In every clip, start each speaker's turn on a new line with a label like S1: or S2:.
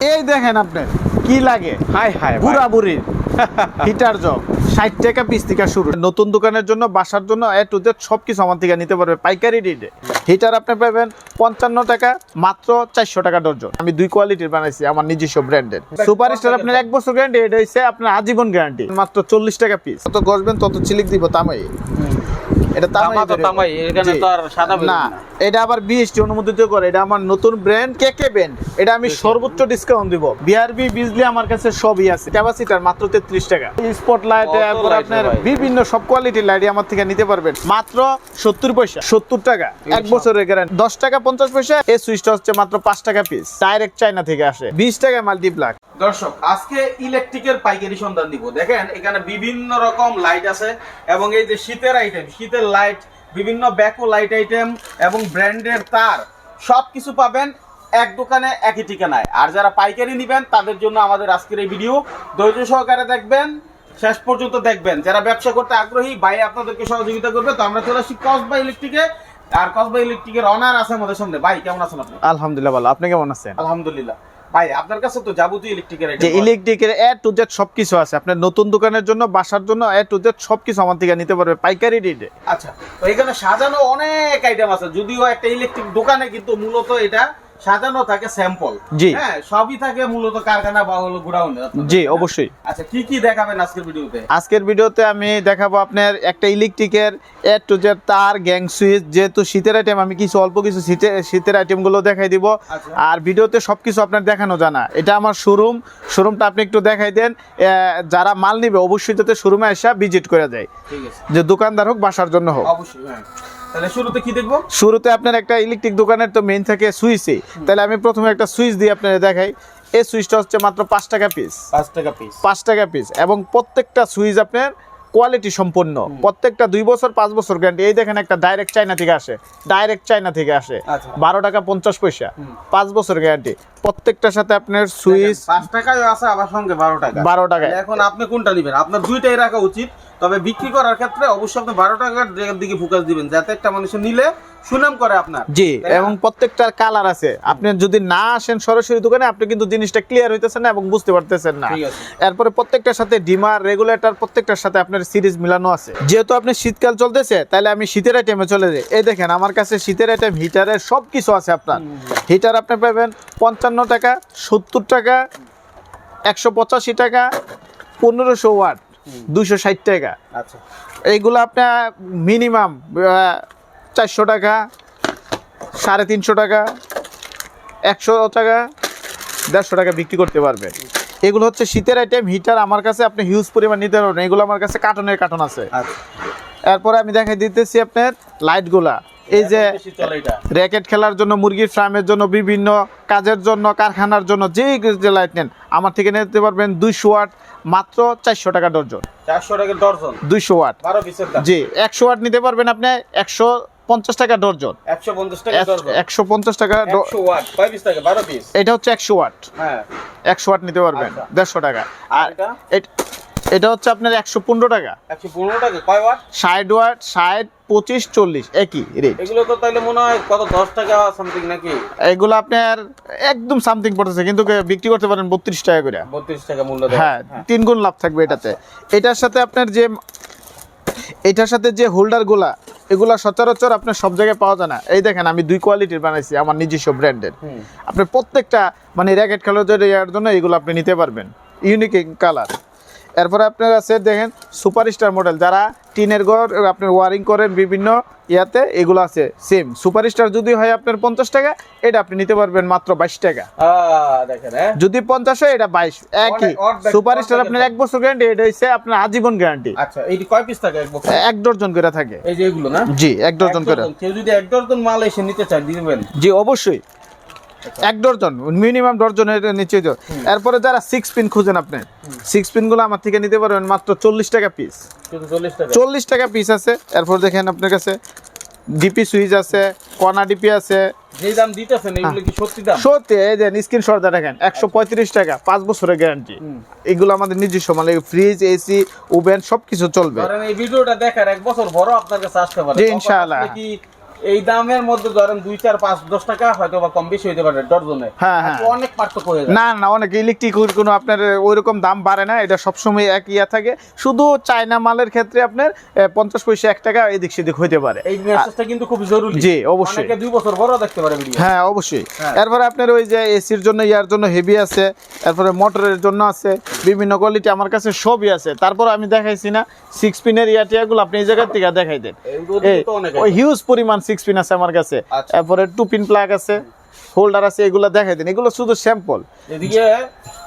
S1: এই দেখেন আপনি কি লাগে?
S2: হাই হাই
S1: বুড়া বুড়ির হিটার জগ। ষাট টাকা পিস থেকে শুরু। নতুন দোকানের জন্য বাসার জন্য এ টু জেড সব কিছু আমার থেকে নিতে পারবে পাইকারি রেটে হিটার আপনি পাবেন পঞ্চান্ন টাকা মাত্র চারশো টাকা ডর্জন আমি দুই কোয়ালিটির বানাইছি আমার নিজস্ব ব্র্যান্ডের সুপার স্টার আপনার এক বছর গ্যারান্টি এটা হচ্ছে আপনার আজীবন গ্যারান্টি মাত্র চল্লিশ টাকা পিস যত গসবেন তত চিলিক দিব তামাই এটা
S2: তামা তো তামাই, এখানে তো আর সাদা
S1: না। এটা আবার বিএসটি অনুমোদিত করে। এটা আমার নতুন ব্র্যান্ড কে কে ব্র্যান্ড এটা আমি সর্বোচ্চ ডিসকাউন্ট দিব। বিআরবি বিজলি আমার কাছে সবই আছে। ক্যাপাসিটার মাত্র 33 টাকা। স্পটলাইট এরপর আপনার বিভিন্ন সব কোয়ালিটির লাইট আমার থেকে নিতে পারবেন। মাত্র 70 পয়সা। 70 টাকা। এক বছরের গ্যারান্টি 10 টাকা 50 পয়সা। এই সুইচটা হচ্ছে মাত্র 5 টাকা পিস ডাইরেক্ট চায়না থেকে আসে। 20 টাকা মাল্টিপ্লাক
S2: দর্শক আজকে ইলেকট্রিকের পাইকারি সন্ধান দিব। দেখেন এখানে বিভিন্ন রকম লাইট আছে এবং এই যে শীতের আইটেম শীতের লাইট বিভিন্ন ব্যাকো লাইট আইটেম এবং ব্র্যান্ডের তার সব কিছু পাবেন এক দোকানে একই ঠিকানায়। আর যারা পাইকারি নেবেন তাদের জন্য আমাদের আজকের এই ভিডিও ধৈর্য সহকারে দেখবেন শেষ পর্যন্ত দেখবেন। যারা ব্যবসা করতে আগ্রহী ভাই আপনাদেরকে সহযোগিতা করবে। তো আমরা চলে আসি কসবা ইলেকট্রিকে আর কসবা ইলেকট্রিকের অনার আছে আমাদের সামনে। ভাই কেমন আছেন আপনি?
S1: আলহামদুলিল্লাহ ভালো। আপনি কেমন আছেন?
S2: আলহামদুলিল্লাহ। ভাই আপনার কাছে তো যাবতীয় ইলেকট্রিকের
S1: যে ইলেকট্রিকের এ টু জেড সবকিছু আছে। আপনার নতুন দোকানের জন্য বাসার জন্য এ টু জেড সবকিছু আমার থেকে নিতে পারবে পাইকারি রেটে
S2: আচ্ছা তো এখানে সাজানো অনেক আইটেম আছে। যদিও একটা ইলেকট্রিক দোকানে কিন্তু মূলত এটা সাজানো থাকে স্যাম্পল
S1: জি।
S2: হ্যাঁ সবই থাকে মূলত কারখানা বা হলো গোডাউনে।
S1: জি অবশ্যই।
S2: আচ্ছা কি কি দেখাবেন আজকের ভিডিওতে?
S1: আজকের ভিডিওতে আমি দেখাবো আপনার একটা ইলেকট্রিকের এ টু জেড তার গ্যাং সুইচ। যেহেতু শীতের আইটেম আমি কিছু অল্প কিছু শীতের শীতের আইটেমগুলো দেখাই দিব।
S2: আচ্ছা।
S1: আর ভিডিওতে সবকিছু আপনার দেখানো জানা। এটা আমার শোরুম শোরুমটা আপনি একটু দেখাই দেন। যারা মাল নিবে অবশ্যই যাতে শোরুমে এসে ভিজিট করে যায়।
S2: ঠিক আছে।
S1: যে দোকানদার হোক বাসার জন্য হোক।
S2: অবশ্যই হ্যাঁ। তাহলে শুরুতে কি দেখব?
S1: শুরুতে আপনার একটা ইলেকট্রিক দোকানের তো মেইন থাকে সুইচে তাহলে আমি প্রথমে একটা সুইচ দিয়ে আপনার দেখাই। এই সুইচটা হচ্ছে মাত্র পাঁচ টাকা পিস
S2: পাঁচ টাকা পিস
S1: পাঁচ টাকা পিস এবং প্রত্যেকটা সুইচ আপনার কোয়ালিটি সম্পন্ন। প্রত্যেকটা দুই বছর পাঁচ বছর গ্যারান্টি এই দেখেন একটা ডাইরেক্ট চাইনা থেকে আসে। ডাইরেক্ট চাইনা থেকে আসে।
S2: আচ্ছা।
S1: বারো টাকা পঞ্চাশ পয়সা। পাঁচ বছর গ্যারান্টি প্রত্যেকটার সাথে আপনার সুইচ
S2: পাঁচ টাকায় আছে আবার সঙ্গে বারো টাকা।
S1: বারো
S2: তাহলে এখন আপনি কোনটা নেবেন? আপনার দুইটাই রাখা উচিত তবে বিক্রি করার ক্ষেত্রে অবশ্যই আপনি বারো টাকার দিকে ফোকাস দিবেন যাতে একটা মানুষ নিলে সুনাম করে আপনার।
S1: জি এবং প্রত্যেকটার কালার আছে। আপনি যদি না আসেন সরাসরি দোকানে আপনি কিন্তু জিনিসটা ক্লিয়ার হইতেছেন না এবং বুঝতে পারতেছেন না। এরপরে প্রত্যেকটার সাথে ডিমার রেগুলেটর প্রত্যেকটার সাথে আপনার সিরিজ মিলানো আছে। যেহেতু আপনি শীতকাল চলতেছে তাহলে আমি শীতের আইটেমে চলে যাই। এই দেখেন আমার কাছে শীতের আইটেম হিটারের সব কিছু আছে আপনার। হিটার আপনি পাবেন পঞ্চান্ন টাকা সত্তর টাকা একশো পঁচাশি টাকা পনেরোশো ওয়াট দুশো ষাট টাকা।
S2: আচ্ছা।
S1: এইগুলো আপনার মিনিমাম চারশো টাকা সাড়ে তিনশো টাকা একশো টাকা দেড়শো টাকা বিক্রি করতে পারবেন। এগুলো হচ্ছে শীতের আইটেম হিটার আমার কাছে আপনি হিউজ পরিমাণ নিতে পারবেন। এগুলো আমার কাছে কার্টনের কার্টন আছে।
S2: আচ্ছা।
S1: এরপরে আমি দেখাই দিতেছি আপনার লাইটগুলা এই যে র্যাকেট খেলার জন্য মুরগির ফার্মের জন্য বিভিন্ন কাজের জন্য কারখানার জন্য যেই যে লাইট নেন আমার থেকে নিতে পারবেন দুইশো ওয়াট মাত্র চারশো টাকা ডর্জন।
S2: চারশো টাকা ডর্জন?
S1: দুইশো ওয়াট। জি একশো ওয়াট নিতে পারবেন আপনি একশো পঞ্চাশ টাকা ডর্জন।
S2: একশো পঞ্চাশ টাকা
S1: এটা হচ্ছে একশো ওয়াট।
S2: হ্যাঁ।
S1: একশো ওয়াট নিতে পারবেন
S2: আচ্ছা।
S1: দেড়শো টাকা। আর
S2: এটা?
S1: হচ্ছে আপনার একশো পনেরো টাকা।
S2: একশো পনেরো টাকা কয় ওয়াট?
S1: ষাট ওয়াট ষাট পঁচিশ চল্লিশ একই রেট
S2: এগুলো তো তাইলে মনে হয় কত দশ টাকা সামথিং নাকি?
S1: এগুলো আপনার একদম সামথিং পড়তেছে কিন্তু বিক্রি করতে পারেন বত্রিশ টাকা করে।
S2: বত্রিশ টাকা মূল্য
S1: হ্যাঁ তিন গুণ লাভ থাকবে এটাতে। এটার সাথে আপনার যে এটার সাথে যে হোল্ডারগুলা এগুলা সচরাচর আপনার সব জায়গায় পাওয়া যায় না। এই দেখেন আমি দুই কোয়ালিটির বানাইছি আমার নিজস্ব ব্র্যান্ডের। আপনি প্রত্যেকটা মানে র্যাকেট খেলার জন্য এগুলো আপনি নিতে পারবেন। ইউনিক কালার এরপরে আপনার আছে দেখেন সুপারস্টার মডেল। যারা টিনের ঘর আপনার ওয়ারিং করেন বিভিন্ন ইয়াতে এগুলো আছে সেম সুপারস্টার যদি হয় আপনার পঞ্চাশ টাকা এটা আপনি নিতে পারবেন মাত্র বাইশ টাকা।
S2: হ্যাঁ?
S1: যদি পঞ্চাশ হয় এটা বাইশ। একই। সুপারস্টার আপনার এক বছর গ্যারান্টি এটা হচ্ছে আপনার আজীবন গ্যারান্টি
S2: আচ্ছা এইটি কয় পিস থাকে এক
S1: ডর্জন করে থাকে।
S2: এই যে এগুলো না?
S1: জি এক ডর্জন করে।
S2: কেউ যদি এক ডজন মাল এসে নিতে চায় দিবেন?
S1: জি অবশ্যই। এক ডর্জন মিনিমাম ডর্জনের নিচে এরপরে যারা সিক্স পিন খুঁজেন আপনি সিক্স পিনগুলো আমার থেকে নিতে পারবেন মাত্র চল্লিশ টাকা পিস
S2: চল্লিশ টাকা।
S1: পিস আছে। এরপর দেখেন আপনার কাছে ডিপি সুইচ আছে কনা ডিপি আছে।
S2: যে দাম দিতেছেন এগুলো কি সত্যি দাম?
S1: সত্যি এই যে স্ক্রিন শটটা দেখেন একশো পঁয়ত্রিশ টাকা পাঁচ বছরের গ্যারান্টি এগুলো আমাদের নিজস্ব মানে ফ্রিজ এসি ওভেন সব কিছু চলবে।
S2: ধরেন এই ভিডিওটা দেখার এক বছর বড় আপনার কাছে আসতে পারে।
S1: ইনশাআল্লাহ।
S2: এই দামের মধ্যে ধরেন দুই চার পাঁচ দশ টাকা হয়তো বা কম বেশি হইতে পারে ডজনে
S1: হ্যাঁ, হ্যাঁ।
S2: অনেক পার্থক্য হয়ে যায়।
S1: না না অনেক ইলেকট্রিক কোনো আপনার ওইরকম দাম বাড়ে না এটা সবসময় এক ইয়া থাকে। শুধু চায়না মালের ক্ষেত্রে আপনার পঞ্চাশ পয়সা এক টাকা এদিক সেদিক হইতে পারে।
S2: এই মেসেজটা কিন্তু খুব জরুরি।
S1: জি, অবশ্যই।
S2: দুই বছর বড় দেখতে পারে ভিডিও
S1: হ্যাঁ অবশ্যই।
S2: হ্যাঁ।
S1: এরপরে আপনার ওই যে এসির জন্য ইয়ার জন্য হেভি আছে এরপরে মোটরের জন্য আছে বিভিন্ন কোয়ালিটি আমার কাছে সবই আছে। তারপর আমি দেখাইছি না সিক্স পিনের ইয়াটিয়াগুলো আপনি এই জায়গা থেকে দেখাই দেন। এই
S2: তো অনেক
S1: ওই হিউজ পরিমাণ সিক্স পিন আছে আমার কাছে।
S2: এরপরে
S1: তারপরে টু পিন প্লাগ আছে হোল্ডার আছে এগুলো দেখাই দিন। এগুলো শুধু স্যাম্পল
S2: এদিকে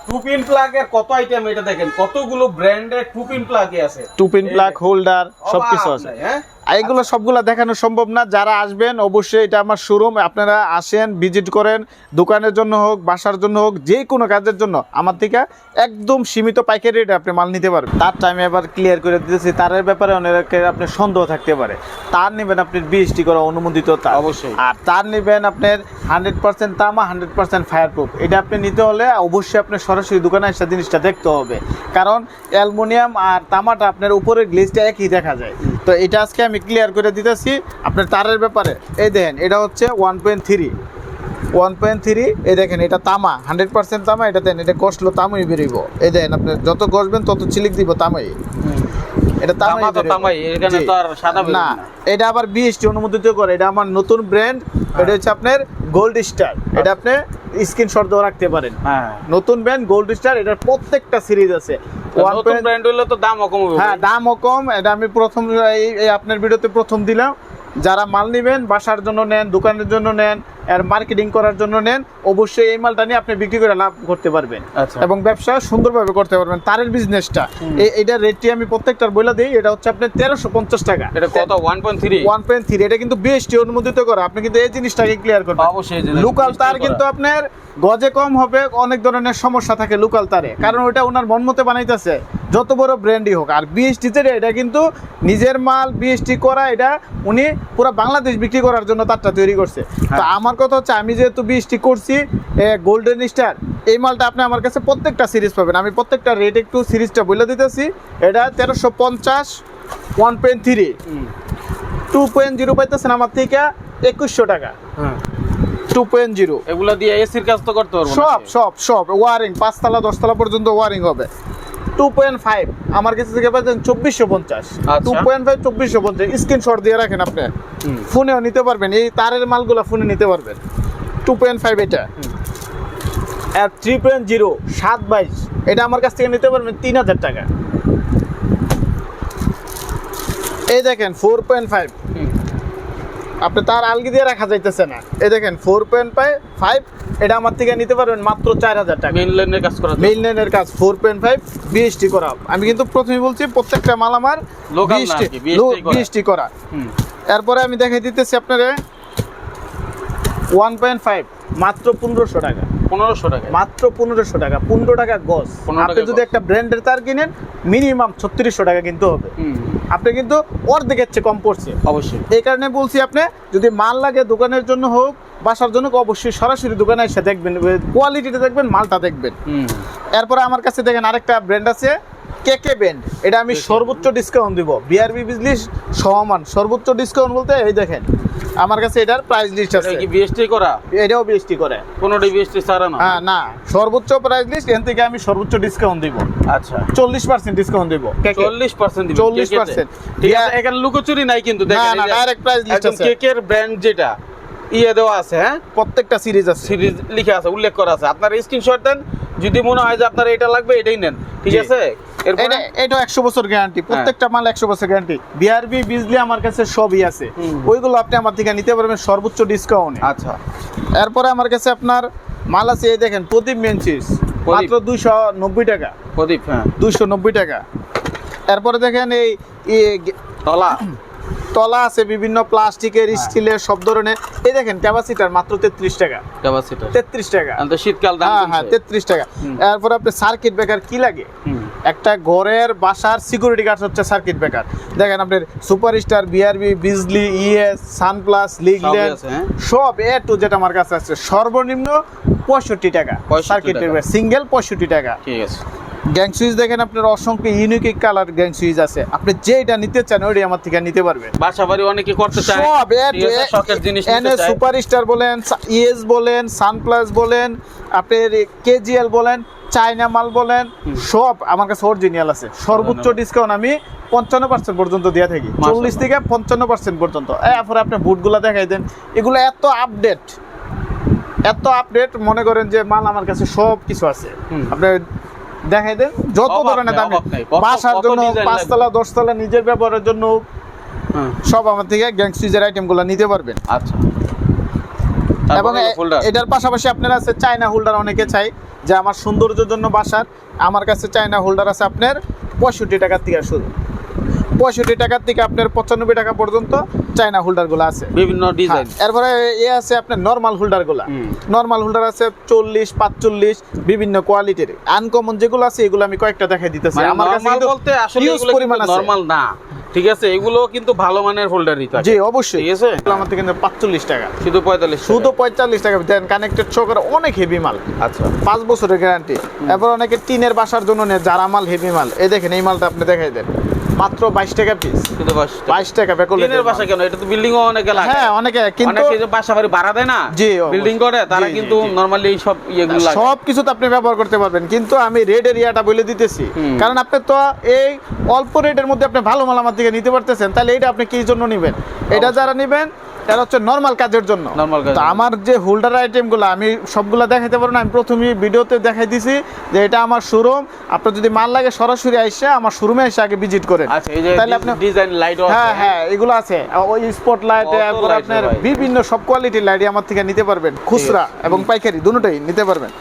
S2: টু পিন প্লাগের কত আইটেম এটা দেখেন? কতগুলো ব্র্যান্ডের টু পিন প্লাগে আছে।
S1: টু পিন প্লাগ হোল্ডার সবকিছু আছে।
S2: হ্যাঁ?
S1: এগুলো সবগুলো দেখানো সম্ভব না। যারা আসবেন অবশ্যই এটা আমার শোরুম আপনারা আসেন ভিজিট করেন। দোকানের জন্য হোক বাসার জন্য হোক যে কোনো কাজের জন্য আমার থেকে একদম সীমিত পাইকারি রেটে আপনি মাল নিতে পারবেন। তার টাইমে এবার ক্লিয়ার করে দিতেছি তারের ব্যাপারে অনেকের আপনার সন্দেহ থাকতে পারে। তার নেবেন আপনি বিএসটি করা অনুমোদিত তার।
S2: অবশ্যই।
S1: আর তার নেবেন আপনার হান্ড্রেড পার্সেন্ট তামা হান্ড্রেড পার্সেন্ট ফায়ার প্রুফ এটা আপনি নিতে হলে অবশ্যই আপনার সরাসরি দোকানে এসে জিনিসটা দেখতে হবে। কারণ অ্যালুমিনিয়াম আর তামাটা আপনার উপরের গ্লেজটা একই দেখা যায়। তো এটা আজকে আমি ক্লিয়ার করে দিতেছি আপনার তারের ব্যাপারে। এই দেখেন এটা হচ্ছে one point three one point three এই দেখেন এটা তামা হান্ড্রেড পার্সেন্ট তামা এটা দেন এটা কষলো তামাই বেরিব এই দেখেন আপনি যত কষবেন তত চিলিক দিব তামাই। এটা
S2: তামা তো তামাই, এখানে তো আর সাদা
S1: না। এটা আবার বিএসটি অনুমোদিত করে এটা আমার নতুন ব্র্যান্ড এটা হচ্ছে আপনার গোল্ড স্টার এটা আপনি স্ক্রিনশট দিয়ে রাখতে পারেন।
S2: হ্যাঁ।
S1: নতুন ব্র্যান্ড গোল্ড স্টার এটার প্রত্যেকটা সিরিজ আছে।
S2: নতুন ব্র্যান্ড হইলে তো দাম কম হবে।
S1: হ্যাঁ দামও কম। এটা আমি প্রথম এই আপনার ভিডিওতে প্রথম দিলাম। যারা মাল নেবেন বাসার জন্য নেন দোকানের জন্য নেন আর মার্কেটিং করার জন্য নেন অবশ্যই এই মালটা নিয়ে আপনি বিক্রি করে লাভ করতে পারবেন।
S2: আচ্ছা।
S1: এবং ব্যবসা সুন্দরভাবে করতে পারবেন। তারের বিজনেসটা এটা রেটটি আমি প্রত্যেকটার বলে দিই এটা হচ্ছে আপনার তেরোশো পঞ্চাশ টাকা।
S2: এটা কত? One point three
S1: one point three এটা কিন্তু বিএসটি অনুমোদিত করা। আপনি কিন্তু এই জিনিসটাকে ক্লিয়ার করবেন।
S2: অবশ্যই
S1: লোকাল তার কিন্তু আপনার গজে কম হবে অনেক ধরনের সমস্যা থাকে লোকাল তারে। কারণ ওটা ওনার মন মতে বানাইতেছে। যত বড় ব্র্যান্ডই হোক আর বিএসটি যেটা এটা কিন্তু নিজের মাল বিএসটি করা এটা উনি পুরো বাংলাদেশ বিক্রি করার জন্য তারটা তৈরি করছে। তো
S2: হ্যাঁ।
S1: আমার কথা হচ্ছে আমি যেহেতু বিএসটি করছি গোল্ডেন স্টার এই মালটা আপনি আমার কাছে প্রত্যেকটা সিরিজ পাবেন। আমি প্রত্যেকটা রেট একটু সিরিজটা বলে দিতেছি। এটা তেরোশো পঞ্চাশ one point three two point zero পাইতেছেন আমার থেকে একুশশো টাকা।
S2: হ্যাঁ।
S1: টু পয়েন্ট জিরো
S2: এগুলো দিয়ে এসির কাজ তো করতে পারব
S1: সব সব সব। ওয়ারিং পাঁচতলা দশতলা পর্যন্ত ওয়ারিং হবে। টু পয়েন্ট ফাইভ আমার কাছে থেকে পাচ্ছেন চব্বিশশো পঞ্চাশ। টু পয়েন্ট ফাইভ চব্বিশশো পঞ্চাশ স্ক্রিনশট দিয়ে রাখেন আপনি। ফোনেও নিতে পারবেন এই তারের মালগুলো ফোনে নিতে পারবেন। টু পয়েন্ট ফাইভ এটা। আর থ্রি পয়েন্ট জিরো সাত বাইশ এটা আমার কাছ থেকে নিতে পারবেন তিন হাজার টাকা। এই দেখেন ফোর পয়েন্ট ফাইভ আপনি তার আলগি দিয়ে রাখা যাইতেছে না। এই দেখেন ফোর পয়েন্ট ফাইভ এটা আমার থেকে নিতে পারবেন মাত্র চার হাজার টাকা।
S2: মেইন লাইনের কাজ করা
S1: মেইন লাইনের কাজ ফোর পয়েন্ট ফাইভ বিএসটি করা। আমি কিন্তু প্রথমে বলছি প্রত্যেকটা মাল আমার। বিএসটি করা।
S2: হুম।
S1: এরপরে আমি দেখাই দিতেছি আপনারে ওয়ান পয়েন্ট ফাইভ মাত্র পনেরোশো টাকা।
S2: পনেরোশো টাকা।
S1: মাত্র পনেরোশো টাকা পনেরো টাকা গজ।
S2: 15
S1: আপনি যদি একটা ব্র্যান্ডের তার কিনেন মিনিমাম ছত্রিশশো টাকা কিনতে হবে। আপনি কিন্তু অর্ধেকের চেয়ে কম পড়ছে।
S2: অবশ্যই।
S1: এই কারণে বলছি আপনি যদি মাল লাগে দোকানের জন্য হোক বাসার জন্য হোক, অবশ্যই সরাসরি দোকানে এসে দেখবেন কোয়ালিটিটা দেখবেন মালটা দেখবেন।
S2: এরপর
S1: এরপরে আমার কাছে দেখেন আরেকটা ব্র্যান্ড আছে কেকে ব্যান্ড এটা আমি সর্বোচ্চ ডিসকাউন্ট দিব। বিআরবি বিজলি সমান। সর্বোচ্চ ডিসকাউন্ট বলতে এই দেখেন আমার কাছে এটার প্রাইস লিস্ট আছে।
S2: কি বিএসটি করা?
S1: এটাও বিএসটি করে।
S2: কোনোটি বিএসটি ছাড়া না?
S1: হ্যাঁ না। সর্বোচ্চ প্রাইস লিস্ট এখান থেকে আমি সর্বোচ্চ ডিসকাউন্ট দিব।
S2: আচ্ছা।
S1: চল্লিশ পার্সেন্ট ডিসকাউন্ট দিব। কেকে
S2: চল্লিশ পার্সেন্ট
S1: 40%
S2: ঠিক আছে এখানে লুকোচুরি নাই কিন্তু দেখেন
S1: না ডাইরেক্ট প্রাইস লিস্ট আছে।
S2: কেকের ব্র্যান্ড যেটা ইয়ে দেওয়া আছে হ্যাঁ?
S1: প্রত্যেকটা সিরিজ আছে।
S2: সিরিজ লিখে আছে উল্লেখ করা আছে। আপনার স্ক্রিনশট দেন যদি মনে হয় যে আপনার এটা লাগবে এটাই নেন। ঠিক আছে?
S1: এটা একশো বছর গ্যারান্টি। প্রত্যেকটা মাল একশো বছর গ্যারান্টি বিআরবি বিজলি আমার কাছে সবই আছে। ওইগুলো আপনি আমার থেকে নিতে পারবেন সর্বোচ্চ ডিসকাউন্ট
S2: আচ্ছা।
S1: এরপরে আমার কাছে আপনার মাল আছে এই দেখেন প্রদীপ
S2: মেনসিস।
S1: মাত্র দুইশো নব্বই টাকা।
S2: প্রদীপ হ্যাঁ।
S1: দুইশো নব্বই টাকা। এরপরে দেখেন এই
S2: তলা।
S1: তলা আছে বিভিন্ন প্লাস্টিকের
S2: হ্যাঁ।
S1: স্টিলের সব ধরনের। এই দেখেন ক্যাপাসিটার মাত্র তেত্রিশ টাকা।
S2: ক্যাপাসিটার।
S1: তেত্রিশ টাকা।
S2: শীতকাল
S1: হ্যাঁ হ্যাঁ তেত্রিশ টাকা। এরপর আপনি সার্কিট ব্রেকার কি লাগে? একটা ঘরের বাসার সিকিউরিটি গার্ড হচ্ছে সার্কিট ব্রেকার দেখেন আপনার superstar BRB Bijli ES Sunplus লিগল্যান্ড? সব এ টু যেটা আমার কাছে আছে। সর্বনিম্ন পঁয়ষট্টি টাকা
S2: 65
S1: সার্কিট
S2: টাকা।
S1: ব্রেকার সিঙ্গেল পঁয়ষট্টি টাকা।
S2: ঠিক আছে।
S1: গ্যাং সুইচ দেখেন আপনার অসংখ্য ইউনিক কালার গ্যাং সুইচ আছে। আপনি যেটা নিতে চান ওইটাই আমার থেকে নিতে পারবেন।
S2: বাসা বাড়ি অনেকে করতে চায়।
S1: সব
S2: শখের জিনিস নিতে
S1: এনে সুপারস্টার বলেন ইএস বলেন সানপ্লাস বলেন আপনার কেজিএল বলেন চায়না মাল বলেন সব আমার কাছে অরিজিনাল আছে। সর্বোচ্চ ডিসকাউন্ট আমি পঞ্চান্ন পার্সেন্ট পর্যন্ত দিয়ে থাকি। চল্লিশ থেকে পঞ্চান্ন পার্সেন্ট পর্যন্ত। এরপরে আপনি বুটগুলো দেখাই দেন। এগুলো এত আপডেট এত আপডেট মনে করেন যে মাল আমার কাছে সব কিছু আছে।
S2: হুম।
S1: দেখাই দেন যত ধরনের দামি। বাসার জন্য? পাঁচতলা দশতলা নিজের ব্যবহারের জন্য সব আমার থেকে গ্যাং সুইচের আইটেমগুলো নিতে পারবেন।
S2: আচ্ছা।
S1: এবং? এটার পাশাপাশি আপনার আছে চায়না হোল্ডার অনেকে চাই যে আমার সৌন্দর্যের জন্য বাসার। আমার কাছে চায়না হোল্ডার আছে আপনার পঁয়ষট্টি টাকার থেকে শুরু। পঁয়ষট্টি টাকার থেকে আপনার পঁচানব্বই টাকা পর্যন্ত চায়না হোল্ডারগুলো আছে।
S2: বিভিন্ন ডিজাইন
S1: হ্যাঁ, এরপরে এ আছে আপনার নর্মাল হোল্ডারগুলো
S2: হুম।
S1: নর্মাল হোল্ডার আছে চল্লিশ পাঁচচল্লিশ বিভিন্ন কোয়ালিটির আনকমন যেগুলো আছে এগুলো আমি কয়েকটা দেখাই দিতেছি।
S2: মানে
S1: আমার কাছে কিন্তু
S2: বলতে আসলে
S1: পরিমাণ
S2: নরমাল না। ঠিক আছে এগুলো কিন্তু ভালো মানের হোল্ডারই থাকে।
S1: জি অবশ্যই।
S2: ঠিক আছে?
S1: আমার থেকে পাঁচচল্লিশ টাকা।
S2: শুধু পঁয়তাল্লিশ
S1: শুধু পঁয়তাল্লিশ টাকা। দেন কানেক্টেড চোখের অনেক হেভি মাল।
S2: আচ্ছা।
S1: পাঁচ বছরের গ্যারান্টি এবার অনেকে টিনের বাসার জন্য নেয় যারা মাল হেভি মাল। এই দেখেন এই মালটা আপনি দেখাই দেন। মাত্র বাইশ টাকা পিস
S2: শুধু বাস
S1: বাইশ টাকা বেকল
S2: টিনের বাসা কেন? এটা তো বিল্ডিং ও অনেকে লাগে
S1: হ্যাঁ অনেকে কিন্তু
S2: অনেকে যে বাসা বাড়ি ভাড়া দেয় না?
S1: জি,
S2: বিল্ডিং করে তারা কিন্তু নরমালি এই সব ইয়েগুলো লাগে।
S1: সব কিছু তো আপনি ব্যবহার করতে পারবেন। কিন্তু আমি রেড এরিয়াটা বলে দিতেছি। কারণ আপনি তো এই অল্প রেটের মধ্যে আপনি ভালো মাল আমার থেকে নিতে পারতেছেন। তাহলে এটা আপনি কি জন্য নেবেন? এটা যারা নেবেন এটা হচ্ছে নর্মাল কাজের জন্য। তো আমার যে হোল্ডার আইটেমগুলো আমি সবগুলো দেখাইতে পারব না আমি প্রথমেই ভিডিওতে দেখাই দিছি যে এটা আমার শোরুম আপনার যদি মাল লাগে সরাসরি আইসে আমার শোরুমে এসে আগে ভিজিট করেন।
S2: আচ্ছা
S1: তাহলে আপনি
S2: ডিজাইন লাইট
S1: হ্যাঁ হ্যাঁ এগুলো আছে। ওই স্পট লাইট আপনার বিভিন্ন সব কোয়ালিটির লাইট আমার থেকে নিতে পারবেন। খুচরা এবং পাইকারি দুটোই নিতে পারবেন।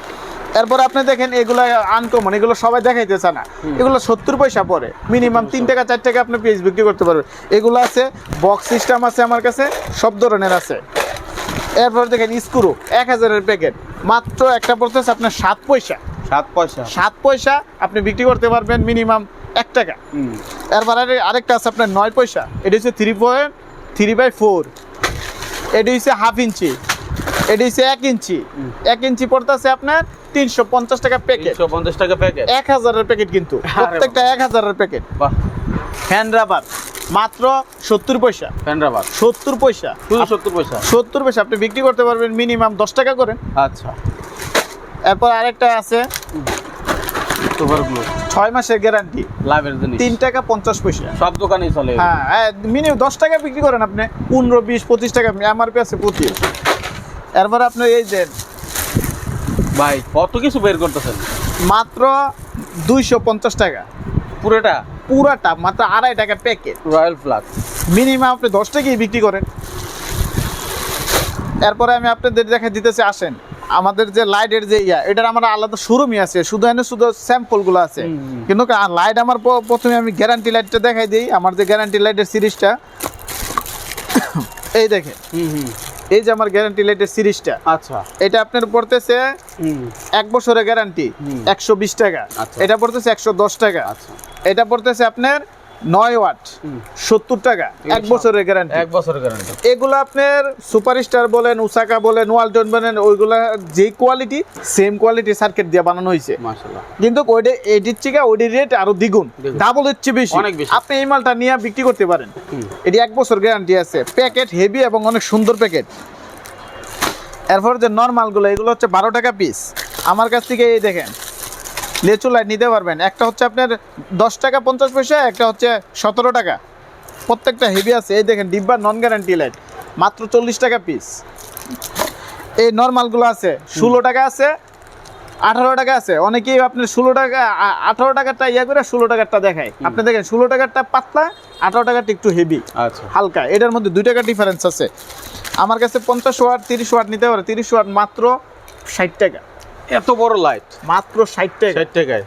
S1: এরপর আপনি দেখেন এগুলো আনকমন এগুলো সবাই দেখাইতেছে না। এগুলো সত্তর পয়সা পরে মিনিমাম তিন টাকা চার টাকা আপনি পিস বিক্রি করতে পারবেন। এগুলো আছে বক্স সিস্টেম আছে আমার কাছে সব ধরনের আছে। এরপর দেখেন স্ক্রু এক হাজারের প্যাকেট মাত্র একটা পড়তেছে আপনার সাত পয়সা।
S2: সাত পয়সা।
S1: সাত পয়সা আপনি বিক্রি করতে পারবেন মিনিমাম এক টাকা। এরপর আরে- আরেকটা আছে আপনার নয় পয়সা। এটা হচ্ছে three point three by four এটি হচ্ছে হাফ ইঞ্চি এটি হচ্ছে এক ইঞ্চি। এক ইঞ্চি পড়তেছে আপনার তিনশো পঞ্চাশ টাকা প্যাকেট
S2: পঞ্চাশ টাকা প্যাকেট
S1: এক হাজারের প্যাকেট কিন্তু। প্রত্যেকটা এক হাজারের প্যাকেট হ্যান্ড রাবার মাত্র সত্তর পয়সা।
S2: ফ্যান্ড্রাবার
S1: সত্তর পয়সা।
S2: শুধু সত্তর পয়সা?
S1: সত্তর পয়সা। আপনি বিক্রি করতে পারবেন মিনিমাম দশ টাকা করেন
S2: আচ্ছা।
S1: এরপর আরেকটা আছে। ছয় মাসের গ্যারান্টি
S2: লাভের জিনিস।
S1: তিন টাকা পঞ্চাশ পয়সা।
S2: সব দোকানেই চলে
S1: হ্যাঁ মিনিমাম দশ টাকা বিক্রি করেন আপনি। পনেরো বিশ পঁচিশ টাকা। এমআরপি আছে পঁচিশ এরপর আপনি এই যে
S2: ভাই কত কিছু বের করতেছেন?
S1: মাত্র দুইশো পঞ্চাশ টাকা।
S2: পুরোটা?
S1: পুরাটা মাত্র আড়াই টাকা প্যাকেট
S2: রয়্যাল ফ্লাগ
S1: মিনিমাম আপনি দশ টাকাই বিক্রি করেন। এরপরে আমি আপনাদের দেখা দিতেছি আসেন। আমাদের যে লাইটের যে ইয়া এটার আমার আলাদা শোরুমই আছে। শুধু এনে শুধু স্যাম্পলগুলো আছে। কিন্তু লাইট আমার প্রথমে আমি গ্যারান্টি লাইটটা দেখাই দিই। আমার যে গ্যারান্টি লাইটের সিরিজটা এই দেখেন।
S2: হুম হুম।
S1: এই যে আমার গ্যারান্টি লাইটের সিরিজটা
S2: আচ্ছা।
S1: এটা আপনার পড়তেছে এক বছরের গ্যারান্টি। একশো বিশ টাকা।
S2: আচ্ছা।
S1: এটা পড়তেছে একশো দশ টাকা।
S2: আচ্ছা।
S1: এটা পড়তেছে আপনার নয় ওয়াট সত্তর টাকা। এক বছরের গ্যারান্টি
S2: এক বছরের গ্যারান্টি
S1: এগুলো আপনার সুপারস্টার বলেন উসাকা বলেন ওয়ালটন বলেন ওইগুলা যে কোয়ালিটি সেম কোয়ালিটি সার্কিট দিয়ে বানানো হয়েছে। কিন্তু ওইটা এটির থেকে ওইটির রেট আরও দ্বিগুণ। ডাবল এর চেয়ে বেশি।
S2: অনেক বেশি।
S1: আপনি এই মালটা নিয়ে বিক্রি করতে পারেন। এটি এক বছর গ্যারান্টি আছে। প্যাকেট হেভি এবং অনেক সুন্দর প্যাকেট এরপর যে নর্মালগুলো এগুলো হচ্ছে বারো টাকা পিস আমার কাছ থেকে এই দেখেন লেচু লাইট নিতে পারবেন। একটা হচ্ছে আপনার দশ টাকা পঞ্চাশ পয়সা একটা হচ্ছে সতেরো টাকা। প্রত্যেকটা হেভি আছে। এই দেখেন ডিব্বা নন গ্যারান্টি লাইট মাত্র চল্লিশ টাকা পিস এই নর্মালগুলো আছে। ষোলো টাকা আছে আঠারো টাকা আছে। অনেকেই আপনার ষোলো টাকা আঠারো টাকারটা ইয়া করে ষোলো টাকারটা দেখায়। আপনি দেখেন ষোলো টাকারটা পাতলা আঠারো টাকারটা একটু হেভি।
S2: আচ্ছা।
S1: হালকা। এটার মধ্যে দুই টাকা ডিফারেন্স আছে। আমার কাছে পঞ্চাশ ওয়াট তিরিশ ওয়াট নিতে পারে। তিরিশ ওয়াট মাত্র ষাট টাকা।
S2: এত বড় লাইট
S1: মাত্র ষাট টাকা।
S2: ষাট টাকায়?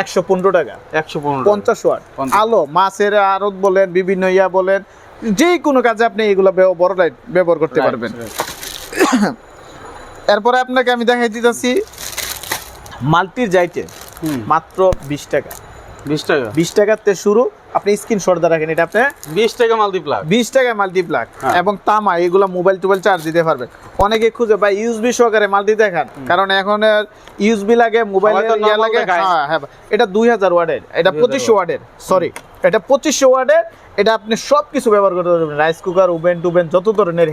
S1: একশো পনেরো টাকা।
S2: একশো পনেরো
S1: পঞ্চাশ ওয়াট। আলো মাছের আড়ত বলেন বিভিন্ন ইয়া বলেন যে কোনো কাজে আপনি এগুলো বড় লাইট ব্যবহার করতে পারবেন। এরপরে আপনাকে আমি দেখাই দিতেছি মাল্টির যাইতে মাত্র বিশ টাকা।
S2: বিশ টাকা?
S1: বিশ টাকাতে শুরু আপনি স্ক্রিনশট দিয়ে রাখেন এটা আপনি
S2: বিশ টাকা মালদ্বীপ প্লাগ
S1: বিশ টাকায় মাল্টিপ্লাক
S2: হ্যাঁ।
S1: এবং তামা এগুলো মোবাইল টোবাইল চার্জ দিতে পারবেন। অনেকে খুঁজে ভাই ইউএসবি সহকারে মাল্টি দেখান। কারণ এখন ইউএসবি লাগে মোবাইল লাগে। হ্যাঁ হ্যাঁ এটা দুই হাজার ওয়ার্ডের। এটা
S2: 2000
S1: পঁচিশশো ওয়ার্ডের। সরি এটা পঁচিশশো ওয়ার্ডের। এটা আপনি সব কিছু ব্যবহার করতে পারবেন। রাইস কুকার ওভেন টুবেন যত ধরনের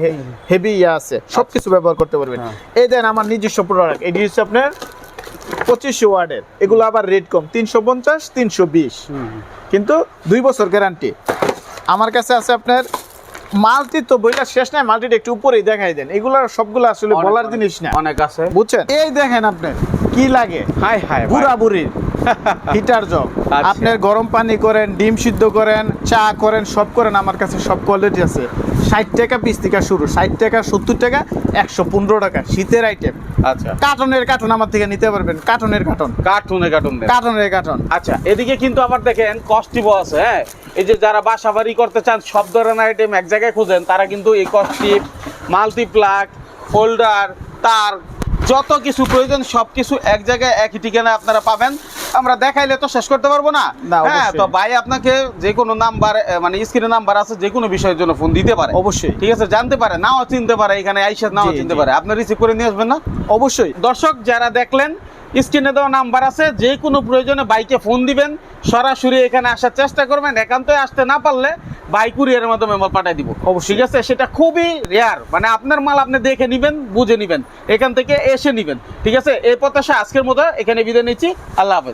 S1: হেভি ইয়ে আছে সব কিছু ব্যবহার করতে পারবেন।
S2: হ্যাঁ।
S1: এই দেন আমার নিজস্ব প্রোডাক্ট এটি হচ্ছে আপনার পঁচিশশো ওয়ার্ডের। এগুলো আবার রেট কম তিনশো পঞ্চাশ তিনশো বিশ। কিন্তু দুই বছর গ্যারান্টি আমার কাছে আছে আপনার মাল্টি তো বইটা শেষ নাই মাল্টিটা একটু উপরেই দেখাই দেন। এগুলো সবগুলো আসলে বলার জিনিস না।
S2: অনেক আছে।
S1: বুঝছেন? এই দেখেন আপনি কি লাগে?
S2: হাই হাই
S1: বুড়া বুড়ির হিটার জব
S2: আচ্ছা।
S1: আপনার গরম পানি করেন ডিম সিদ্ধ করেন চা করেন সব করেন আমার কাছে সব কোয়ালিটি আছে। ষাট টাকা পিস থেকে শুরু ষাট টাকা সত্তর টাকা একশো পনেরো টাকা শীতের আইটেম
S2: আচ্ছা।
S1: কার্টনের কার্টন আমার থেকে নিতে পারবেন কার্টনের কার্টন।
S2: কার্টুনে কার্টুন
S1: কার্টনের কার্টন।
S2: আচ্ছা এদিকে কিন্তু আবার দেখেন কস্টিভো আছে হ্যাঁ? এই যে যারা বাসা বাড়ি করতে চান সব ধরনের আইটেম এক জায়গায় খুঁজেন তারা কিন্তু এই কস্টিভ মাল্টিপ্লাগ হোল্ডার তার যত কিছু প্রয়োজন সব কিছু এক জায়গায় একই ঠিকানা আপনারা পাবেন। আমরা দেখাইলে তো শেষ করতে পারব না।
S1: না,
S2: হ্যাঁ তো ভাই আপনাকে যে কোনো নাম্বার মানে স্ক্রিনে নাম্বার আছে যে কোনো বিষয়ের জন্য ফোন দিতে পারে।
S1: অবশ্যই।
S2: ঠিক আছে জানতে পারে নাও চিনতে পারে এখানে আইসা নাও চিনতে পারে। আপনি রিসিভ করে নিয়ে আসবেন না?
S1: অবশ্যই।
S2: দর্শক যারা দেখলেন স্ক্রিনে দেওয়া নাম্বার আছে যে কোনো প্রয়োজনে বাইকে ফোন দিবেন সরাসরি এখানে আসার চেষ্টা করবেন একান্তই আসতে না পারলে বাইক কুরিয়ারের মাধ্যমে মাল পাঠিয়ে দিব।
S1: অবশ্যই।
S2: ঠিক আছে? সেটা খুবই রেয়ার মানে আপনার মাল আপনি দেখে নিবেন বুঝে নিবেন এখান থেকে এসে নিবেন। ঠিক আছে? এই প্রত্যাশা আজকের মতো এখানে বিদায় নিচ্ছি আল্লাহ হাফেজ।